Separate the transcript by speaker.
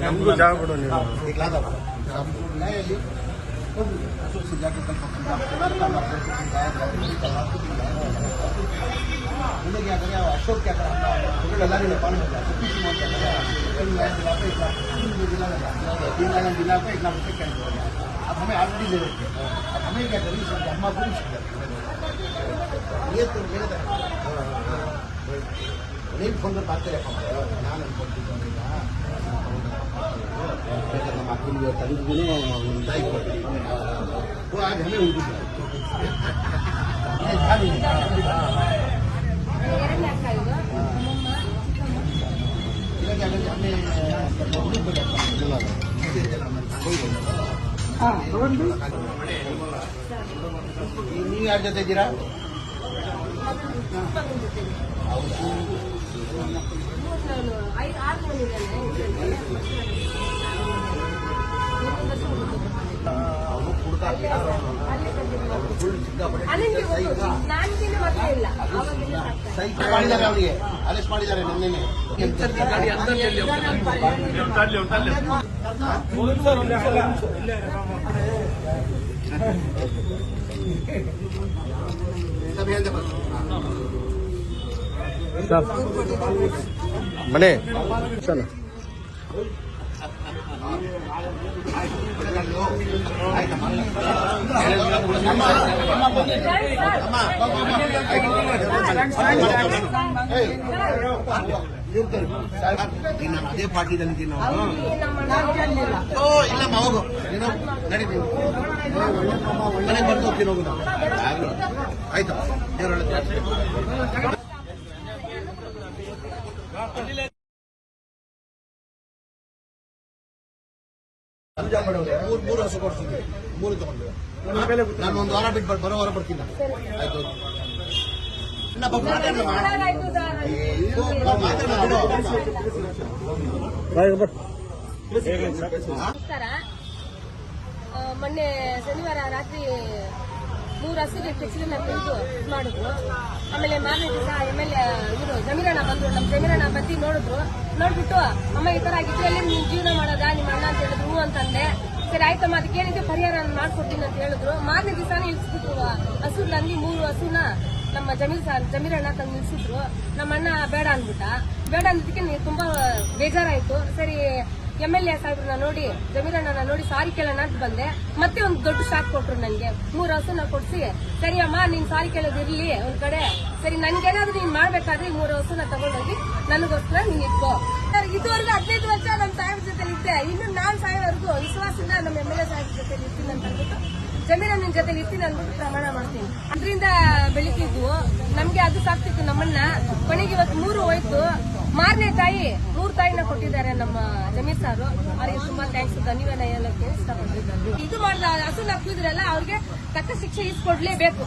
Speaker 1: ನಮಗೂ ಜಾಗ ಕೊಡು ನೀವು
Speaker 2: अशोक क्या करा अल्लाह ने पानी में छत्तीस मोहन क्या करा तीन लाख दिला पे एक लाख दिला लगा तीन लाख दिला पे एक लाख रुपये क्या हो गया अब हमें ऑलरेडी ले रखे अब हमें क्या करें सब अम्मा को ये तो मेरे ನೀನು ಬಂದು ಪಾತ್ರೆಯಪ್ಪ ನಾನು ಅನ್ಕೊಳ್ತಿದ್ದೆ ನಮ್ಮ ಅಕ್ಕನಿಗೆ ತಂದಿದ್ದೀನಿ ತಾಯಿ ಕೊಟ್ಟಿದ್ದೀನಿ
Speaker 3: ಆಗ ಹಣೆ ಉಳಿದಿದ್ದೆ
Speaker 2: ನೀವು ಯಾರ ಜೊತೆ ಇದ್ದೀರಾ ಸೈಕಲ್ ಮಾಡಿದ್ದಾರೆ ಅವರಿಗೆ ಅರೆಸ್ಟ್ ಮಾಡಿದ್ದಾರೆ ನನ್ನೇನೆ
Speaker 1: ಸರ್. ಮನೆ. ಸರ್.
Speaker 2: ನಾನು ಅದೇ ಪಾರ್ಟಿದಲ್ಲಿ ಇದ್ದೀನಿ ನಾವು ಇಲ್ಲಮ್ಮ ಹೋಗು ನೀನು ನಡೀತೀವಿ ಮನೆಗೆ ಬರ್ದು ಹೋಗ್ತೀನಿ ಹೋಗು ನಾವು. ಆಗ್ಲಿ. ಆಯ್ತು ಮೂರು ಮೂರು ಹಸು ಕೊಡ್ತೀನಿ ಮೂರು ತಗೊಂಡು ನಾನು ಒಂದು ವಾರ ಬಿಟ್ಟು ಬರ್- ವಾರ ಬರ್ತೀನಿ ಆಯ್ತು.
Speaker 3: ನಮಸ್ಕಾರ. ಮೊನ್ನೆ ಶನಿವಾರ ರಾತ್ರಿ ಮೂರು ಹಸುಗೆ ತೆಗೆದು ಇದು ಮಾಡಿದ್ರು. ಆಮೇಲೆ ಮಾರನೇ ದಿವಸ ಎಂ ಎಲ್ ಇವರು ಬಂದ್ರು ನಮ್ಮ ಪತಿ ನೋಡಿದ್ರು. ನೋಡ್ಬಿಟ್ಟು, ಅಮ್ಮ, ಈ ತರ ಆಗಿದ್ರೆ ನೀನ್ ಜೀವನ ಮಾಡೋದಾ? ನಿಮ್ಮ ಅಣ್ಣ ಅಂತ ಹೇಳಿದ್ರು ಹೂ ಅಂತಂದೆ. ಸರಿ, ಆಯ್ತಮ್ಮ, ಅದಕ್ಕೆ ಏನಿದೆ ಪರಿಹಾರ ನಾನು ಮಾಡ್ಕೊಡ್ತೀನಿ ಅಂತ ಹೇಳಿದ್ರು. ಮಾರನೇ ದಿವಸನೇ ಇಳಿಸ್ಬಿಟ್ರು ನಂದಿ ಮೂರು ಹಸುನ ನಮ್ಮ ಜಮೀರ್ ಸರ್ ಜಮೀರಣ್ಣ ತಂದು ನಿಲ್ಸಿದ್ರು ನಮ್ಮ ಅಣ್ಣ ಬೇಡ ಅಂದ್ಬಿಟ್ಟ. ಬೇಡ ಅಂದಿದ್ದಕ್ಕೆ ತುಂಬಾ ಬೇಜಾರಾಯ್ತು. ಸರಿ ಎಂ ಎಲ್ ಎ ಸಾಹೇಬ್ರನ್ನ ನೋಡಿ, ಜಮೀರಣ್ಣನ ನೋಡಿ ಸಾರಿ ಕೇಳೋಣ ಅಂತ ಬಂದೆ. ಮತ್ತೆ ಒಂದು ದೊಡ್ಡ ಶಾಕ್ ಕೊಟ್ರು ನನಗೆ ಮೂರು ಹಸುನ ಕೊಡ್ಸಿ ಸರಿ ಅಮ್ಮ ನೀನ್ ಸಾರಿ ಕೇಳೋದಿರ್ಲಿ ಒಂದ್ ಕಡೆ. ಸರಿ, ನನ್ಗೇನಾದ್ರೂ ನೀನ್ ಮಾಡ್ಬೇಕಾದ್ರೆ ಈ ಮೂರು ಹಸುನ ತಗೊಂಡೋಗಿ ನನಗೋಸ್ಕರ ನೀನ್ ಇಟ್ಕೋ. ಇದುವರೆಗೂ ಹದಿನೈದು ವರ್ಷ ನಮ್ಮ ಸಾಹೇಬ್ರ ಜೊತೆ ಇದ್ದೆ. ಇನ್ನು ನಾನ್ ಸಾಯೋವರೆಗೂ ವಿಶ್ವಾಸದಿಂದ ನಮ್ಮ ಎಂ ಎಲ್ ಎ ಸಾಹೇಬ್ ಜೊತೆ ಇರ್ತೀನಿ ಅಂತ ಅಂದ್ಬಿಟ್ಟು, ಜಮೀರಣ್ಣನ ಜೊತೆ ಇರ್ತೀನಿ ಅಂದ್ಬಿಟ್ಟು ಪ್ರಮಾಣ ಮಾಡ್ತೀನಿ. ಅದರಿಂದ ಬೆಳಿತಿದ್ವು ನಮ್ಗೆ ಅದು ಸಾಕ್ತಿತ್ತು ನಮ್ಮನ್ನ. ಕೊನೆಗೆ ಇವತ್ತು ಮೂರು ಹೋಯ್ತು. ಮಾರನೇ ತಾಯಿ ಮೂರು ತಾಯಿನ ಕೊಟ್ಟಿದ್ದಾರೆ ನಮ್ಮ ಜಮೀರ್ ಸಾರು. ಅವ್ರಿಗೆ ತುಂಬಾ ಥ್ಯಾಂಕ್ಸ್ ಧನ್ಯವಾದ ಹೇಳಕ್ಕೆ ಇಷ್ಟಪಡ್ತಿದ್ದಾರೆ ಇದು ಮಾಡಿದ ಹಸು ನಕ್ಕಿದ್ರೆಲ್ಲ ಅವ್ರಿಗೆ ತಕ್ಕ ಶಿಕ್ಷೆ ಇಸ್ಕೊಡ್ಲೇಬೇಕು.